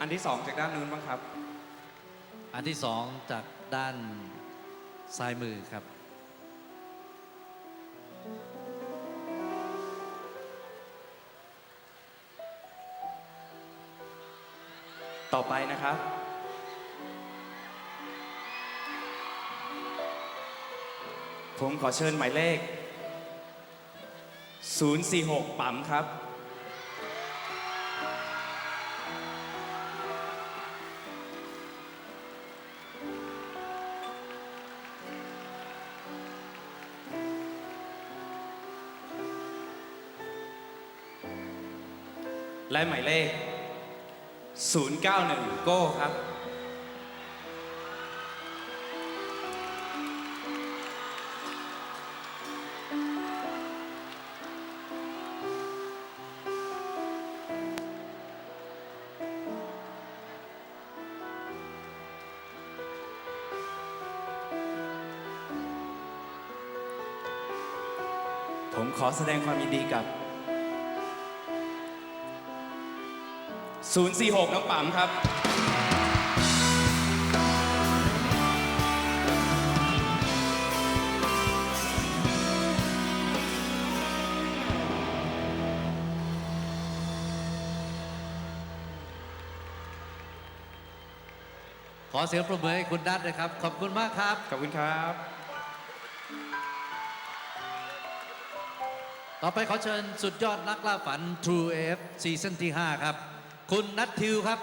อันที่สองจากด้านนู้นบ้างครับ อันที่สองจากด้านซ้ายมือครับ ต่อไปนะครับ ผมขอเชิญหมายเลข 046 ปั๊มครับ และหมายเลข 091 โก้ครับ ผมขอแสดงความยินดีกับ 046 น้องปั๊มครับ ขอเสียงปรบมือให้คุณนัทนะครับ ขอบคุณมากครับ ขอบคุณครับ ต่อไปขอเชิญสุดยอดนักล่าฝัน True F ซีซั่นที่ 5 ครับ คุณนัททิวครับ